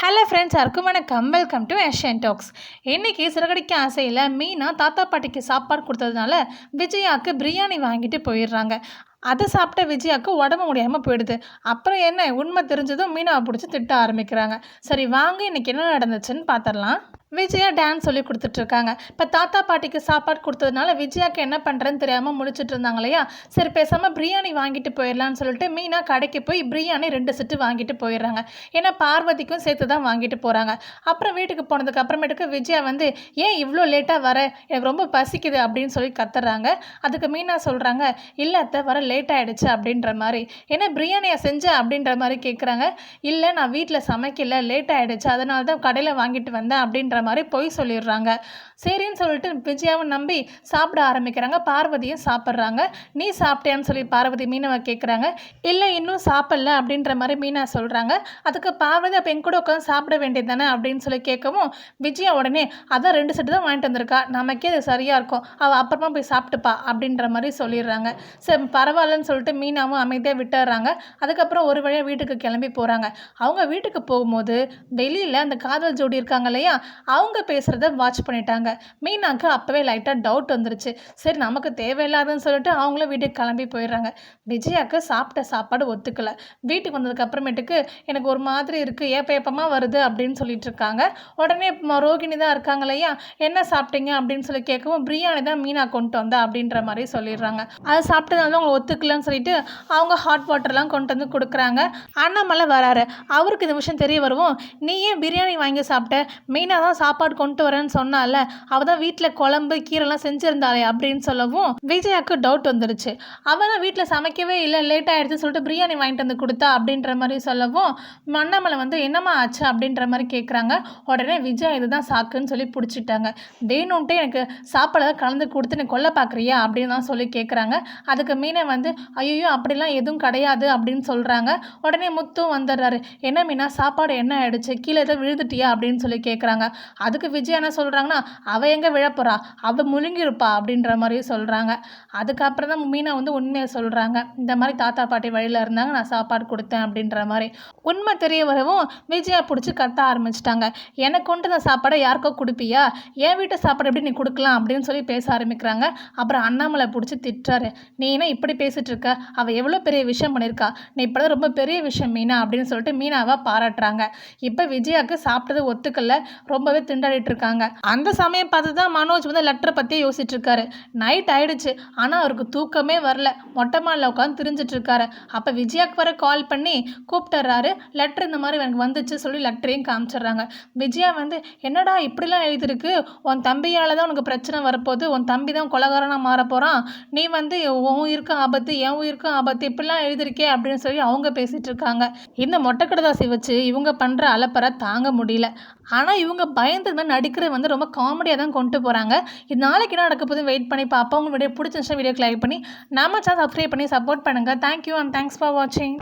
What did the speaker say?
Hello friends எல்லாருக்கும் வணக்கம் welcome to Asian tax இன்றைக்கி சிறகடிக்க ஆசையில் மீனா தாத்தா பாட்டிக்கு சாப்பாடு கொடுத்ததுனால விஜயாவுக்கு பிரியாணி வாங்கிட்டு போயிடுறாங்க. அதை சாப்பிட்ட விஜயாவுக்கு உடம்பு முடியாமல் போயிடுது. அப்புறம் என்ன உண்மை தெரிஞ்சதும் மீனாவை பிடிச்சி திட்ட ஆரம்பிக்கிறாங்க. சரி வாங்க இன்றைக்கி என்ன நடந்துச்சுன்னு பார்த்துடலாம் விஜயா டான்ஸ் சொல்லி கொடுத்துட்ருக்காங்க. இப்போ தாத்தா பாட்டிக்கு சாப்பாடு கொடுத்ததுனால விஜயாக்கு என்ன பண்ணுறேன்னு தெரியாமல் முடிச்சுட்டு இருந்தாங்க இல்லையா? சரி பேசாமல் பிரியாணி வாங்கிட்டு போயிடலான்னு சொல்லிட்டு மீனா கடைக்கு போய் பிரியாணி ரெண்டு செட்டு வாங்கிட்டு போயிடுறாங்க. ஏன்னா பார்வதிக்கும் சேர்த்து தான் வாங்கிட்டு போகிறாங்க அப்புறம் வீட்டுக்கு போனதுக்கு அப்புறமேட்டுக்கு விஜயா வந்து ஏன் இவ்வளோ லேட்டாக வர? எனக்கு ரொம்ப பசிக்குது அப்படின்னு சொல்லி கத்துறாங்க. அதுக்கு மீனா சொல்கிறாங்க இல்லை அத்தை வர லேட் ஆகிடுச்சு அப்படின்ற மாதிரி. ஏன்னா பிரியாணியை செஞ்ச? அப்படின்ற மாதிரி கேட்குறாங்க இல்லை நான் வீட்டில் சமைக்கல லேட் ஆகிடுச்சு அதனால தான் கடையில் வாங்கிட்டு வந்தேன் அப்படின்ற மாதிரி பொய் சொல்லிடுறாங்க. சரின்னு சொல்லிட்டு விஜயாவை நம்பி சாப்பிட ஆரம்பிக்கிறாங்க. பார்வதியும் சாப்பிட்றாங்க. நீ சாப்பிட்டியான்னு சொல்லி பார்வதி மீனவை கேட்குறாங்க. இல்லை இன்னும் சாப்பிடல அப்படின்ற மாதிரி மீனா சொல்கிறாங்க அதுக்கு பார்வதி அப்போ என் கூட உட்காந்து சாப்பிட வேண்டியது தானே அப்படின்னு சொல்லி கேட்கவும் விஜயா உடனே அதான் ரெண்டு செட்டு தான் வாங்கிட்டு வந்திருக்கா. நமக்கே அது சரியாக இருக்கும். அவள் அப்புறமா போய் சாப்பிட்டுப்பா அப்படின்ற மாதிரி சொல்லிடுறாங்க. சரி பரவாயில்லன்னு சொல்லிட்டு மீனாவும் அமைதியாக விட்டுறாங்க அதுக்கப்புறம் ஒரு வழியாக வீட்டுக்கு கிளம்பி போகிறாங்க அவங்க வீட்டுக்கு போகும்போது வெளியில் அந்த காதல் ஜோடி இருக்காங்க இல்லையா? அவங்க பேசுகிறத வாட்ச் பண்ணிட்டாங்க. மீனாக்கு அப்போவே லைட்டாக டவுட் வந்துருச்சு. சரி நமக்கு தேவையில்லாதுன்னு சொல்லிட்டு அவங்களும் வீட்டுக்கு கிளம்பி போயிடுறாங்க. விஜயாவுக்கு சாப்பிட்ட சாப்பாடு ஒத்துக்கலை. வீட்டுக்கு வந்ததுக்கு அப்புறமேட்டுக்கு எனக்கு ஒரு மாதிரி இருக்குது ஏப்ப ஏப்பமாக வருது அப்படின்னு சொல்லிட்டு இருக்காங்க. உடனே ரோகிணி தான் இருக்காங்க இல்லையா? என்ன சாப்பிட்டீங்க அப்படின்னு சொல்லி கேட்கவும் பிரியாணி தான் மீனா கொண்டு வந்தா அப்படின்ற மாதிரி சொல்லிடுறாங்க. அது சாப்பிட்டதுனால அவங்க ஒத்துக்கலன்னு சொல்லிட்டு அவங்க ஹாட் வாட்டர்லாம் கொண்டு வந்து கொடுக்குறாங்க. அண்ணாமலை வராரு. அவருக்கு இந்த விஷயம் தெரிய வருவோம். நீ ஏன் பிரியாணி வாங்கி சாப்பிட்ட? மீனா தான் சாப்பாடு கொண்டு வரேன்னு சொன்னால அவள் தான் வீட்டில் குழம்பு கீரைலாம் செஞ்சுருந்தாளே அப்படின்னு சொல்லவும் விஜயாவுக்கு டவுட் வந்துருச்சு. அவள் தான் வீட்டில் சமைக்கவே இல்லை லேட் ஆகிடுச்சு சொல்லிட்டு பிரியாணி வாங்கிட்டு வந்து கொடுத்தா அப்படின்ற மாதிரி சொல்லவும் மண்ணாமலை வந்து என்னம்மா ஆச்சு அப்படின்ற மாதிரி கேட்குறாங்க உடனே விஜயா இதுதான் சாக்குன்னு சொல்லி பிடிச்சிட்டாங்க. வேணும்ன்ட்டு எனக்கு சாப்பாடு கலந்து கொடுத்து நீ கொல்ல பார்க்குறியா அப்படின்னு தான் சொல்லி கேட்குறாங்க அதுக்கு மீனை வந்து ஐயோ அப்படிலாம் எதுவும் கிடையாது அப்படின்னு சொல்கிறாங்க உடனே முத்தும் வந்துடுறாரு. என்ன மீனா சாப்பாடு என்ன ஆகிடுச்சு கீழே எதோ விழுதுட்டியா அப்படின்னு சொல்லி கேட்குறாங்க அதுக்கு விஜய் என்ன சொல்கிறாங்கன்னா அவள் எங்கே விழப்போறா? அவள் முழுங்கியிருப்பா அப்படின்ற மாதிரி சொல்கிறாங்க அதுக்கப்புறம் தான் மீனா வந்து உண்மையை சொல்கிறாங்க இந்த மாதிரி தாத்தா பாட்டி வழியில் இருந்தாங்க நான் சாப்பாடு கொடுத்தேன் அப்படின்ற மாதிரி. உண்மை தெரிய வரவும் விஜயா பிடிச்சி கத்த ஆரம்பிச்சிட்டாங்க. எனக்கு கொண்டு இந்த சாப்பாடை யாருக்கோ கொடுப்பியா? என் வீட்டு சாப்பாடு எப்படி நீ கொடுக்கலாம்? அப்படின்னு சொல்லி பேச ஆரம்பிக்கிறாங்க. அப்புறம் அண்ணாமலை பிடிச்சி திட்டுறாரு. நீ என்ன இப்படி பேசிட்டு இருக்க? அவள் எவ்வளோ பெரிய விஷயம் பண்ணியிருக்கா? நீ இப்போ ரொம்ப பெரிய விஷயம் மீனா அப்படின்னு சொல்லிட்டு மீனாவை பாராட்டுறாங்க. இப்போ விஜயாவுக்கு சாப்பிட்டது ஒத்துக்கல. ரொம்பவே திண்டாடிட்டு இருக்காங்க அந்த சமயம் பார்த்து தான் மனோஜ் வந்து லெட்டரை பற்றியே யோசிச்சுட்டு இருக்காரு நைட் ஆயிடுச்சு. ஆனால் அவருக்கு தூக்கமே வரல. மொட்டை மாலில் உட்காந்து திரிஞ்சிட்டு இருக்காரு அப்போ விஜயாக்கு வர கால் பண்ணி கூப்பிட்டுறாரு. லெட்டர் இந்த மாதிரி எனக்கு வந்துச்சு சொல்லி லெட்டரையும் காமிச்சிடுறாங்க. விஜயா வந்து என்னடா இப்படிலாம் எழுதிருக்கு உன் தம்பியால் தான் உனக்கு பிரச்சனை வரப்போகுது. உன் தம்பி தான் கொலகாரனாக மாற போகிறான் நீ வந்து உன் உயிருக்கும் ஆபத்து என் உயிருக்கும் ஆபத்து இப்படிலாம் எழுதிருக்கே அப்படின்னு சொல்லி அவங்க பேசிகிட்டு இருக்காங்க இந்த மொட்டை கடதாசி வச்சு இவங்க பண்ணுற அலப்பறை தாங்க முடியல. ஆனால் இவங்க பய மாதிரி நடிக்கிறது வந்து ரொம்ப காமெடியாக தான் கொண்டு போகிறாங்க இது நாளைக்கு என்ன நடக்க போதும் வெயிட் பண்ணி பார்ப்போம். உங்கள் வீடியோ பிடிச்சிருந்துச்சா வீடியோக்கு லைக் பண்ணி நம்ம சேனல் சப்ஸ்கிரைப் பண்ணி சப்போர்ட் பண்ணுங்கள் thank you and thanks for வாட்சிங்